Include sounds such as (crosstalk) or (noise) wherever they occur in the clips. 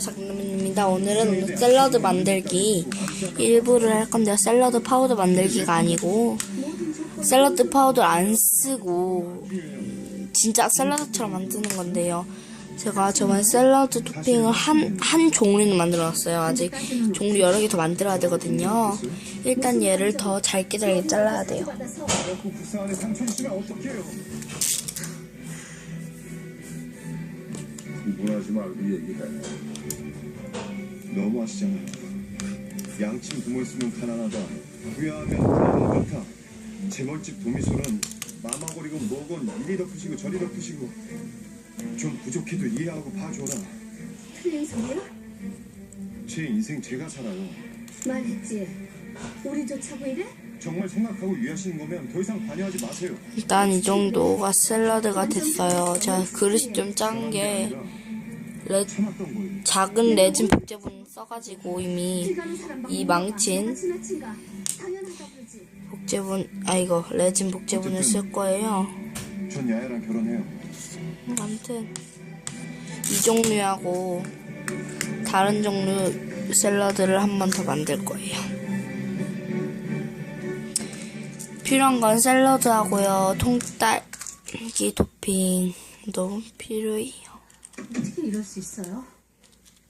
장난입니다. 오늘은 샐러드 만들기 일부를 할 건데요. 샐러드 파우더 만들기가 아니고 샐러드 파우더 안 쓰고 음, 진짜 샐러드처럼 만드는 건데요. 제가 저번에 샐러드 토핑을 한, 한 종류는 만들어놨어요. 아직 종류 여러 개 더 만들어야 되거든요. 일단 얘를 더 잘게 잘게 잘라야 돼요. 구분하지 말고 얘기해. 너무 하시잖아. 양심 부모 있으면 가난하다. 부여하면 가난한 같아. 재벌집 도미소는 마마거리고 뭐건 이리 덮으시고 저리 덮으시고 좀 부족해도 이해하고 봐줘라. 틀린 소리야? 제 인생 제가 살아요. 말했지. 우리 좋자고 이래? 정말 생각하고 이해하시는 거면 더 이상 관여하지 마세요. 일단 이 정도가 샐러드가 됐어요. 제가 그릇이 좀 짠 게 레. 작은 레진 복제분 써가지고 이미 이. 망친. 복제분 아 이거 레진 복제분을 쓸 거예요. 전 야야랑 결혼해요. 아무튼 이 종류하고 다른 종류 샐러드를 한 번 더 만들 거예요. 필요한 건 샐러드하고요. 통딸기 토핑도 필요해요. 이럴 수 있어요?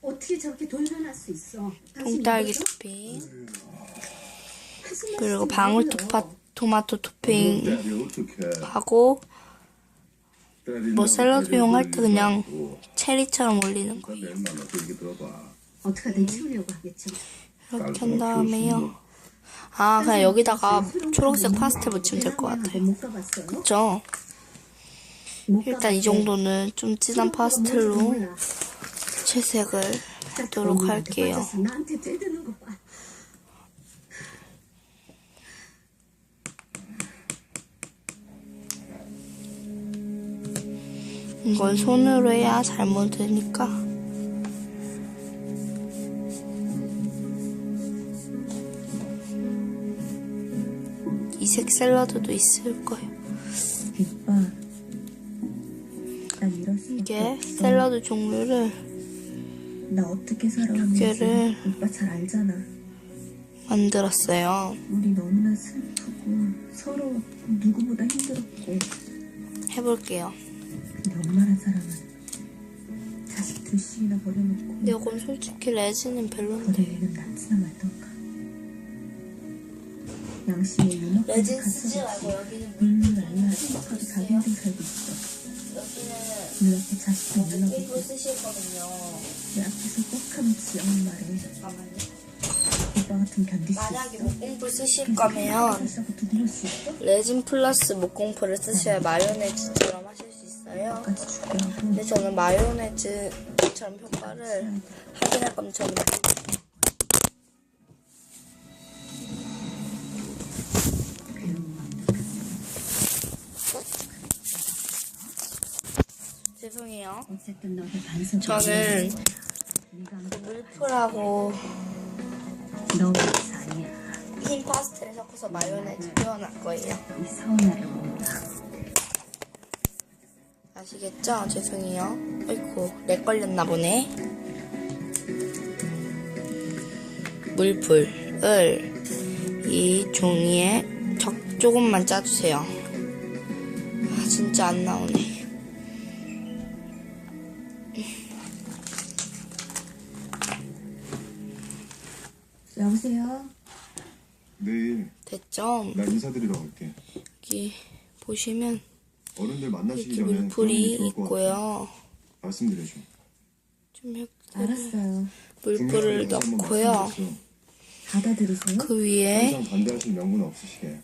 어떻게 저렇게 돌변할 수 있어? 통딸기? 토핑 그리고 말씀이에요? 방울 토파 토마토 토핑 어떡해. 하고 뭐 샐러드용 할 때 그냥. 체리처럼 올리는 거예요. 어떻게든 치우려고 하겠죠. 이렇게 한 다음에요. 아 그냥 여기다가 초록색 파스텔 묻히면 될 것 같아요. 그죠? 못 일단 이. 정도는 좀 진한 파스텔로. 채색을 하도록 할게요. 이건 손으로 해야 잘 묻으니까. 이색 샐러드도 있을 거예요. 이게 샐러드 종류를 나 어떻게 두 살아왔는지 개를 오빠 잘 알잖아. 만들었어요. 우리 너무나 슬프고 서로 누구보다 힘들었고 해볼게요. 근데 엄마란 사람은 자식 둘씩이나 버려놓고 근데 이건 솔직히 레진은 별론데. 버리기는 낫지나 말던가. 양심의 유머까지 레진 쓰지. 말고 여기는 날라 행복하게 자기 인생 살고 있어. 여기는 내 앞에 자식도 일부 쓰실 거든요. 내 앞에서 뻑하면 지어온 말에 잠깐만요. 오빠 같은 견딜 수 만약에 있어? 목공풀 쓰실 거면 수 있어? 레진 플러스 목공풀을 쓰셔야 마요네즈처럼 하실 수 있어요. 근데 저는 마요네즈처럼 효과를 확인할 건데 저는 죄송해요. 저는 물풀하고 흰 파스텔을 섞어서 마요네즈 표현할 거예요. 아시겠죠? 죄송해요. 어이쿠, 렉 걸렸나 보네. 물풀을 이 종이에 적, 조금만 짜주세요. 아, 진짜 안 나오네. 여보세요? 내일 됐죠? 나 인사드리러 갈게. 여기 보시면 어른들 만나시기 이렇게 전에 물풀이 그러면 좋을 것 같아. 있고요. 말씀드려줘. 좀 이렇게 알았어요 물풀을 한번 넣고요. 말씀드렸어. 받아들이세요? 그 위에 항상 반대하실 명분 없으시게.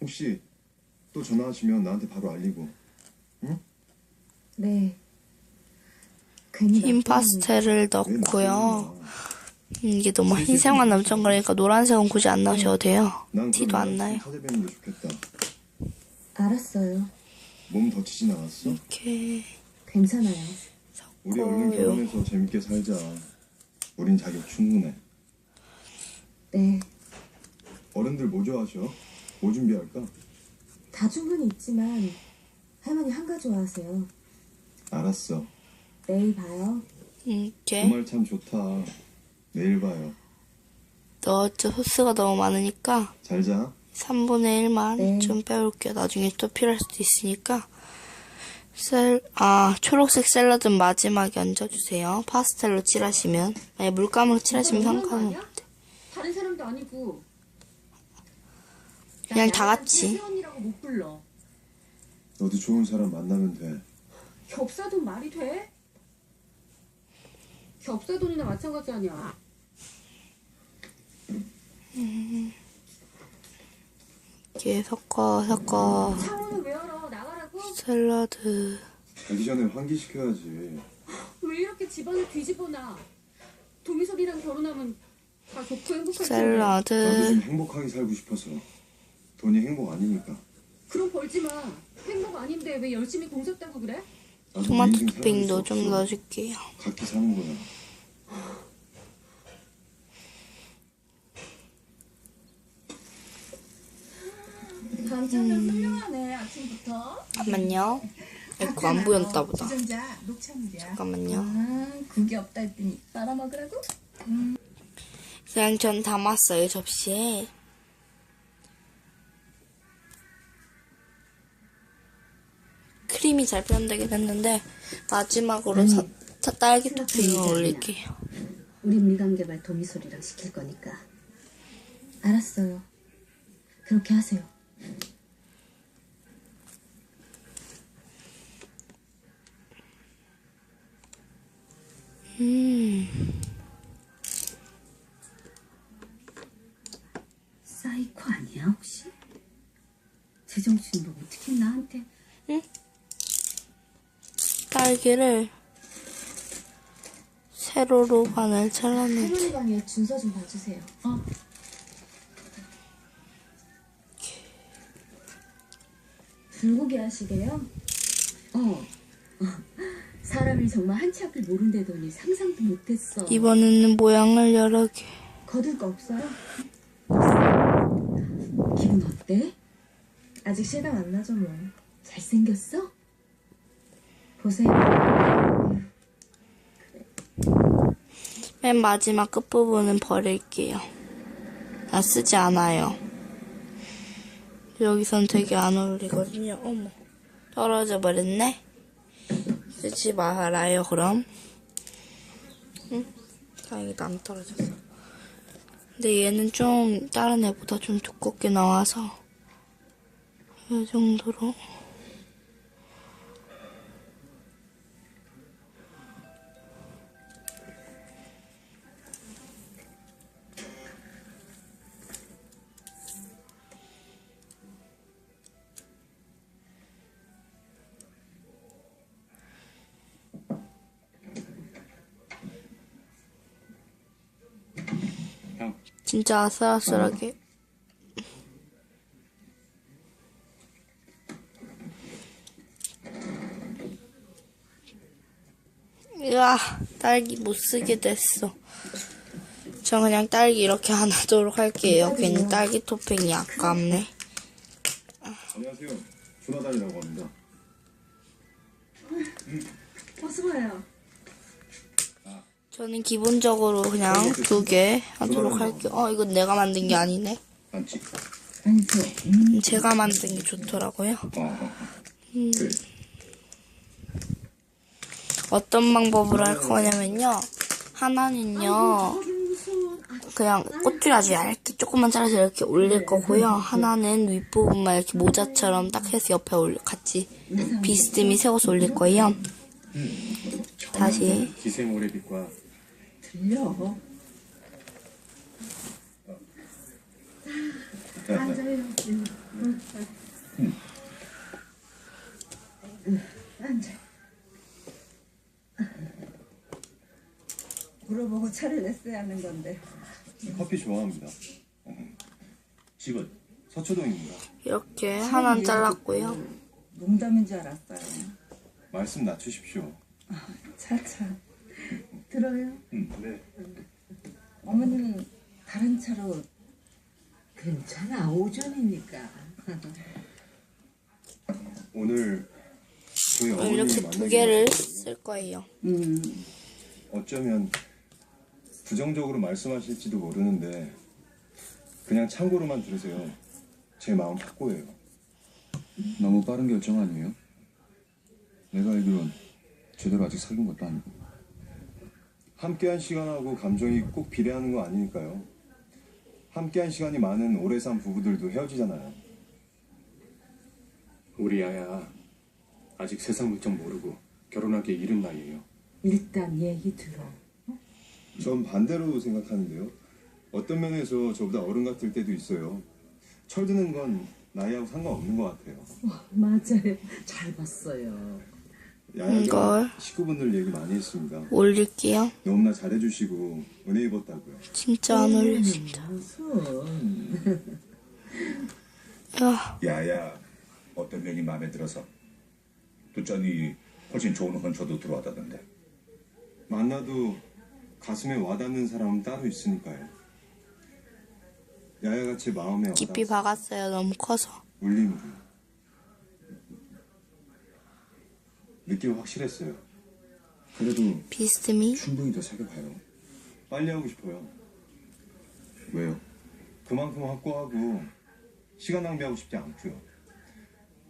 혹시 또 전화하시면 나한테 바로 알리고. 네 괜히 흰 나쁜 파스텔을 왜 넣고요. 나쁘냐. 음, 이게 너무 흰색만 넘쳐 그러니까 노란색은 굳이 안 넣으셔도 돼요. 난 티도 안 나요. 게 좋겠다. 알았어요 몸 다치진 않았어? 이렇게 괜찮아요 우리 얼른 섞어요. 결혼해서 재밌게 살자. 우린 자격 충분해. 네 어른들 뭐 좋아하셔? 뭐 준비할까? 다중분이 있지만 할머니 한가 좋아하세요 알았어. 내일 봐요 이렇게 그말참 좋다. 내일 봐요. 넣었죠. 소스가 너무 많으니까 잘 자. 3분의 1만 네. 좀 빼올게요. 나중에 또 필요할 수도 있으니까. 셀, 아, 초록색 샐러드는 마지막에 얹어주세요. 파스텔로 칠하시면. 아니, 물감으로 칠하시면 없대. 다른 사람도 아니고. 그냥 다 같이. 못 불러. 너도 좋은 사람 만나면 돼. 겹사돈 말이 돼? 겹사돈이나 마찬가지 아니야. 이렇게 섞어, 섞어. 나가라고? 샐러드. 자기 전에 환기시켜야지. 왜 이렇게 집안을 뒤집어놔? 도미솔이랑 결혼하면 다 좋고 행복할 텐데. 나도 좀 샐러드. 행복하게 살고 싶어서. 돈이 행복 아니니까. 그럼 벌지 마. 행복 아닌데 왜 열심히 공 섰다고 그래? 나도 토마토 내 인생 토핑도 살아갈 수좀 없어. 넣어줄게요. 각기 사는 거야. 반찬들 훌륭하네 아침부터. 잠깐만요. 이거 안 보였다 보다. 주전자 녹차물이야. 잠깐만요. 아 국이 없다 했더니 빨아 먹으라고? 그냥 전 담았어요, 접시에. 크림이 잘 표현되긴 했는데, 마지막으로 사, 사- 딸기 토핑을 올릴게요. 우리 미관개발 도미솔이랑 시킬 거니까. 알았어요. 그렇게 하세요. 음, 사이코 아니야 혹시? 제정신 너 어떻게 나한테 딸기를 세로로 반을 잘라내. 할머니 방에 준서 좀 봐주세요. 어. 불고기 하시게요? 어. 사람을 정말 한치 앞을 모른다더니 상상도 못했어. 이번에는 모양을 여러 개. 거둘 거 없어요? 기분 어때? 아직 실감 안 나죠 뭐. 잘생겼어? 보세요. 맨 마지막 끝부분은 버릴게요. 나 쓰지 않아요. 여기선 되게 안 어울리거든요. 어머, 떨어져 버렸네. 쓰지 말아요, 그럼. 응? 다행이다, 안 떨어졌어. 근데 얘는 좀 다른 애보다 좀 두껍게 나와서 이 정도로. 진짜 아슬아슬하게. 으아, 딸기 못 쓰게 됐어. 저 그냥 딸기 이렇게 안 하도록 할게요. 괜히 딸기 토핑이 아깝네. 안녕하세요. 조나단이라고 합니다. 어서 와요. 저는 기본적으로 그냥 두 개 하도록 할게요. 어, 이건 내가 만든 게 아니네. 음, 제가 만든 게 좋더라고요. 아, 음. 어떤 방법으로 할 거냐면요. 하나는요. 그냥 꽃줄 아주 얇게 조금만 잘라서 이렇게 올릴 거고요. 하나는 윗부분만 이렇게 모자처럼 딱 해서 옆에 올려 같이 비스듬히 세워서 올릴 거예요. 다시 기생 오래빛과 들려. 앉아요. 앉아. 물어보고 차를 냈어야 하는 건데. 커피 좋아합니다. 집은 서초동입니다. 이렇게 하나 는 잘랐고요. 농담인 줄 알았어요. 말씀 낮추십시오. 차차. 들어요. 음, 네. 어머님은 다른 차로 괜찮아. 오전이니까. (laughs) 오늘 저희 어머님이 이렇게 두 개를 쓸 거예요. 음. 어쩌면 부정적으로 말씀하실지도 모르는데 그냥 참고로만 들으세요. 제 마음 확고해요. 너무 빠른 결정 아니에요? 내가 알기론 제대로 아직 사귄 것도 아니고 함께한 시간하고 감정이 꼭 비례하는 거 아니니까요. 함께한 시간이 많은 오래 산 부부들도 헤어지잖아요. 우리 야야 아직 세상 물정 모르고 결혼하기 이른 나이에요. 일단 얘기 들어. 전 반대로 생각하는데요. 어떤 면에서 저보다 어른 같을 때도 있어요. 철드는 건 나이하고 상관없는 것 같아요. 맞아요. 잘 봤어요. 이걸. 식구분들 얘기 많이 했습니다. 올릴게요. 너무나 잘해주시고 은혜 입었다고요. 진짜 안. 무슨 야, 야야 어떤 면이 마음에 들어서 두전이 훨씬 좋은 헌처도 들어왔다던데 만나도 가슴에 와닿는 사람은 따로 있으니까요. 야야가 제 마음에 깊이 와닿았어요. 박았어요. 너무 커서. 울림으로. 느낌 확실했어요. 그래도 비스미. 충분히 더 사귀어봐요 빨리 하고 싶어요. 왜요? 그만큼 확고하고 시간 낭비하고 싶지 않고요.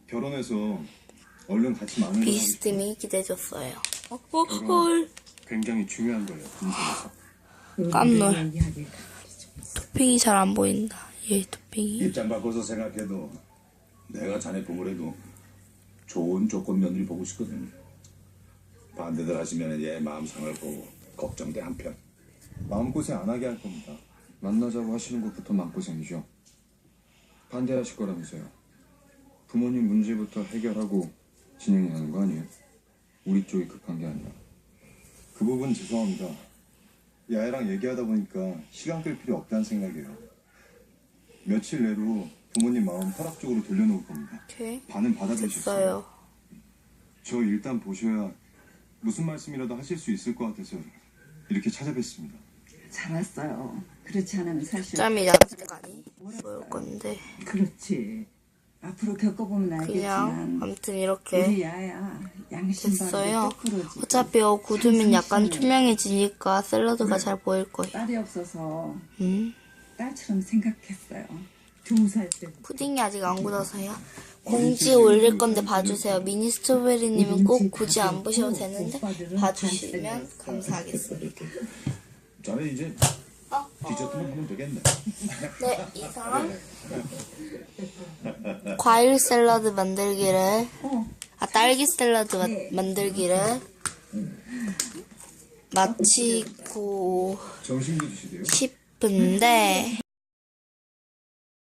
결혼해서 얼른 같이 많은 걸 하고 싶어요. 비스미 기대줬어요. 어, 어, 헐. 굉장히 중요한 거예요. 인생에서. 깜놀. 이야기가 토핑이 잘 안 보인다. 얘 토핑이. 입장 바꿔서 생각해도 내가 자네 부모래도 좋은 조건 며느리 보고 싶거든 반대들 하시면 얘 마음 상할 거고 걱정돼 한편 마음고생 안 하게 할 겁니다. 만나자고 하시는 것부터 마음고생이죠 반대하실 거라면서요 부모님 문제부터 해결하고 진행해야 하는 거 아니에요? 우리 쪽이 급한 게 아니라 그 부분 죄송합니다. 야야랑 얘기하다 보니까 시간 끌 필요 없다는 생각이에요. 며칠 내로 부모님 마음 허락적으로 돌려놓을 겁니다. 오케이. 반은 받아주셨어요. 됐어요. 저 일단 보셔야 무슨 말씀이라도 하실 수 있을 것 같아서 이렇게 찾아뵙습니다. 잘 왔어요. 그렇지 않으면 사실 짬이 양식아니 뭐일 건데. 그렇지. 앞으로 겪어보면 그냥 알겠지만 아무튼 우리 이렇게 야야 양심 바르게 됐어요. 어차피 어 굳으면 약간. 투명해지니까 샐러드가 잘 보일 거예요. 딸이 없어서 음. 딸처럼 생각했어요. 두살 때. 푸딩이 아직 안 굳어서요. 공지 올릴 건데 봐주세요. 미니 스트로베리님은 꼭 굳이 안 보셔도 되는데 봐주시면 감사하겠습니다. 자네 이제 어, 디저트만 하면 되겠네. 네, 이상. 과일 샐러드 만들기를. 아 딸기 샐러드 마- 만들기를. 마치고 주시대요? 싶은데